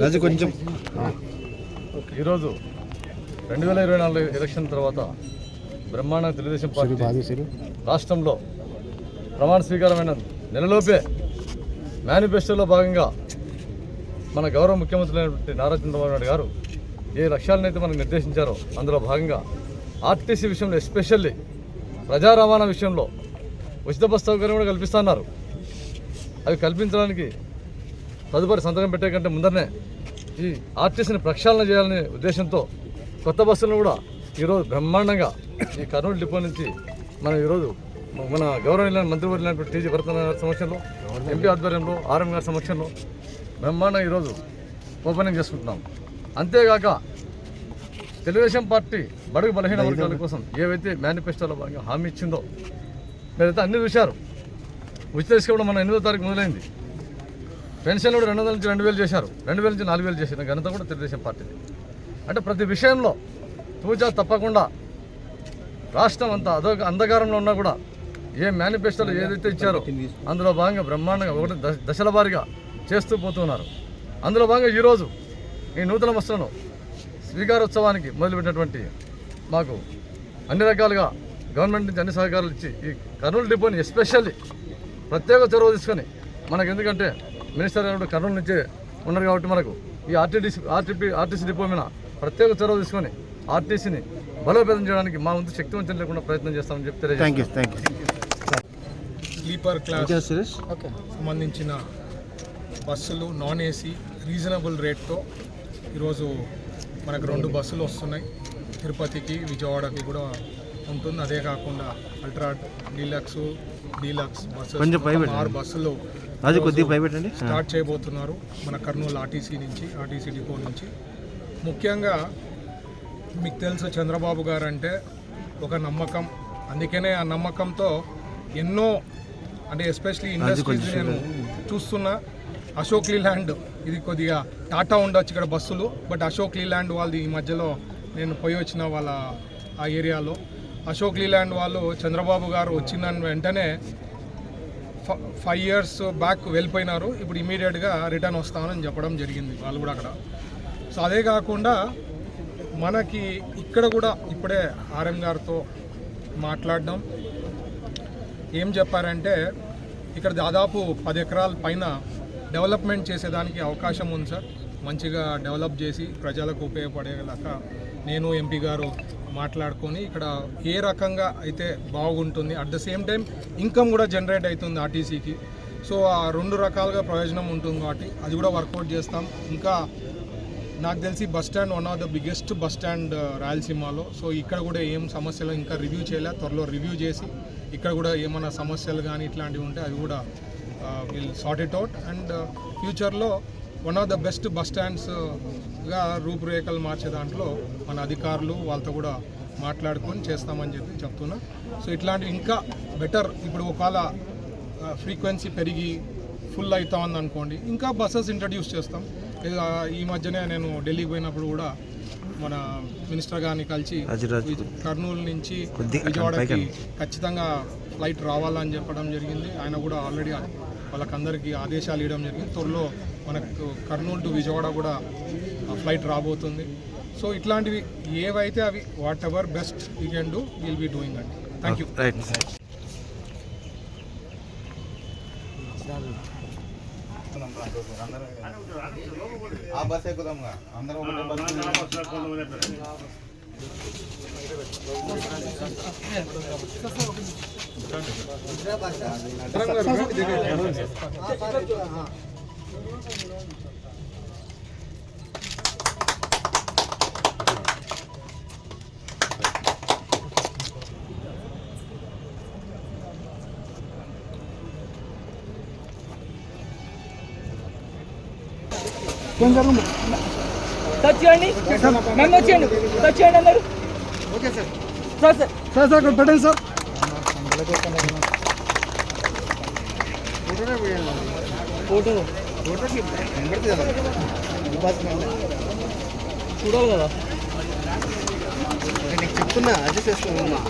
రాజు కొంచెం. ఈరోజు రెండు వేల ఇరవై నాలుగు ఎలక్షన్ తర్వాత బ్రహ్మాండ తెలుగుదేశం పార్టీ రాష్ట్రంలో ప్రమాణ స్వీకారమైన నెలలోపే మేనిఫెస్టోలో భాగంగా మన గౌరవ ముఖ్యమంత్రి అయినటువంటి నారా చంద్రబాబు నాయుడు గారు ఏ లక్ష్యాలనైతే మనకు నిర్దేశించారో అందులో భాగంగా ఆర్టీసీ విషయంలో ఎస్పెషల్లీ ప్రజా రవాణా విషయంలో ఉచిత బస్ సౌకర్యం కూడా కల్పిస్తున్నారు అవి కల్పించడానికి తదుపరి సంతకం పెట్టే కంటే ముందరనే ఈ ఆర్టీసీని ప్రక్షాళన చేయాలనే ఉద్దేశంతో కొత్త బస్సులను కూడా ఈరోజు బ్రహ్మాండంగా ఈ కర్నూలు డిపో నుంచి మనం ఈరోజు మన గౌరవ మంత్రివర్యులైనటువంటి టీజీ భరతనారాయణ గారి సమక్షంలో ఎంపీ ఆధ్వర్యంలో ఆర్ఎం గారి సమక్షంలో బ్రహ్మాండంగా ఈరోజు ఓపెనింగ్ చేసుకుంటున్నాం. అంతేగాక తెలుగుదేశం పార్టీ బడుగు బలహీన వర్గాల కోసం ఏవైతే మేనిఫెస్టోలో భాగంగా హామీ ఇచ్చిందో మీరైతే అన్ని చూశారు. ఉచిత ఇసుక కూడా మన ఎనిమిదో తారీఖు మొదలైంది. పెన్షన్ కూడా రెండు వందల నుంచి రెండు వేలు చేశారు. రెండు వేల నుంచి నాలుగు వేలు చేసిన ఘనత కూడా తెలుగుదేశం పార్టీది. అంటే ప్రతి విషయంలో తూచా తప్పకుండా రాష్ట్రం అంతా అదో అంధకారంలో ఉన్నా కూడా ఏ మేనిఫెస్టోలు ఏదైతే ఇచ్చారో అందులో భాగంగా బ్రహ్మాండంగా ఒకటి దశల వారీగా చేస్తూ పోతున్నారు అందులో భాగంగా ఈరోజు ఈ నూతన వస్తువులను స్వీకారోత్సవానికి మొదలుపెట్టినటువంటి మాకు అన్ని రకాలుగా గవర్నమెంట్ నుంచి అన్ని సహకారాలు ఇచ్చి ఈ కర్నూలు డిపోని ఎస్పెషల్లీ ప్రత్యేక చొరవ తీసుకొని మనకు ఎందుకంటే మినిస్టర్ గారు కర్నూలు నుంచే ఉన్నారు కాబట్టి మనకు ఈ ఆర్టీడీసీ ఆర్టీపీ ఆర్టీసీ డిపో మీద ప్రత్యేక చొరవ తీసుకొని ఆర్టీసీని బలోపేతం చేయడానికి మా వంతు శక్తివంతం లేకుండా ప్రయత్నం చేస్తామని చెప్పి థ్యాంక్ తెలియజేస్తున్నాం. You thank you sleeper class సంబంధించిన బస్సులు నాన్ ఏసీ రీజనబుల్ రేట్తో ఈరోజు మనకు రెండు బస్సులు వస్తున్నాయి. తిరుపతికి విజయవాడకి కూడా ఉంటుంది. అదే కాకుండా అల్ట్రా డీలక్స్ డీలక్స్ కొంచెం పై. ఆరు బస్సులు రాజు కొద్దిగా స్టార్ట్ చేయబోతున్నారు మన కర్నూలు ఆర్టీసీ నుంచి ఆర్టీసీ డిపో నుంచి. ముఖ్యంగా మీకు తెలుసు చంద్రబాబు గారు అంటే ఒక నమ్మకం. అందుకనే ఆ నమ్మకంతో ఎన్నో అంటే ఎస్పెషలీ ఇండస్ట్రీస్ నేను చూస్తున్నా. అశోక్ లీలాండ్ ఇది కొద్దిగా టాటా ఉండొచ్చు ఇక్కడ బస్సులు బట్ అశోక్ లీలాండ్ వాళ్ళది ఈ మధ్యలో నేను పోయి వచ్చిన వాళ్ళ ఆ ఏరియాలో. అశోక్ లీలాండ్ వాళ్ళు చంద్రబాబు గారు వచ్చిన వెంటనే ఫ- ఫైవ్ ఇయర్స్ బ్యాక్ వెళ్ళిపోయినారు. ఇప్పుడు ఇమీడియట్గా రిటర్న్ వస్తామని చెప్పడం జరిగింది వాళ్ళు కూడా అక్కడ. సో అదే కాకుండా మనకి ఇక్కడ కూడా ఇప్పుడే ఆర్ఎం గారితో మాట్లాడడం. ఏం చెప్పారంటే ఇక్కడ దాదాపు పది ఎకరాల పైన డెవలప్మెంట్ చేసేదానికి అవకాశం ఉంది సార్ మంచిగా డెవలప్ చేసి ప్రజలకు ఉపయోగపడేలాగా నేను ఎంపీ గారు మాట్లాడుకొని ఇక్కడ ఏ రకంగా అయితే బాగుంటుంది at the same time income కూడా జనరేట్ అవుతుంది ఆర్టీసీకి. సో ఆ రెండు రకాలుగా ప్రయోజనం ఉంటుంది కాబట్టి అది కూడా వర్కౌట్ చేస్తాం. ఇంకా నాకు తెలిసి bus stand one of the biggest bus stand రాయలసీమలో. సో ఇక్కడ కూడా ఏం సమస్యలు ఇంకా రివ్యూ చేయలే త్వరలో రివ్యూ చేసి ఇక్కడ కూడా ఏమైనా సమస్యలు కానీ ఇట్లాంటివి ఉంటే అది కూడా will sort it out and ఫ్యూచర్లో one of the best bus స్టాండ్స్గా రూపురేఖలు మార్చే దాంట్లో మన అధికారులు వాళ్ళతో కూడా మాట్లాడుకొని చేస్తామని చెప్పి చెప్తున్నా. సో ఇట్లాంటివి ఇంకా బెటర్ ఇప్పుడు ఒకవేళ ఫ్రీక్వెన్సీ పెరిగి ఫుల్ అవుతా ఉంది అనుకోండి ఇంకా బస్సెస్ ఇంట్రడ్యూస్ చేస్తాం. ఈ మధ్యనే నేను ఢిల్లీకి పోయినప్పుడు కూడా మన మినిస్టర్ గారిని కలిసి కర్నూలు నుంచి విజయవాడకి ఖచ్చితంగా ఫ్లైట్ రావాలని చెప్పడం జరిగింది. ఆయన కూడా ఆల్రెడీ వాళ్ళకందరికీ ఆదేశాలు ఇవ్వడం జరిగింది. త్వరలో మనకు కర్నూలు టు విజయవాడ కూడా ఫ్లైట్ రాబోతుంది. సో ఇట్లాంటివి ఏవైతే అవి whatever best you can do will be doing అండి. Thank you. రైట్. ఆ బస్ ఎక్కుదాంగా. అందరం ఒకటే బస్ Jangan lupa. టచ్ చేయండి మేము వచ్చేయండి. టచ్ చేయండి అందరు okay sir. Sir sir. Sir sir పెట్టండి సార్. ఫోటో? చూడాలి కదా. చెప్తున్నా అడ్జస్ట్ చేసుకున్నా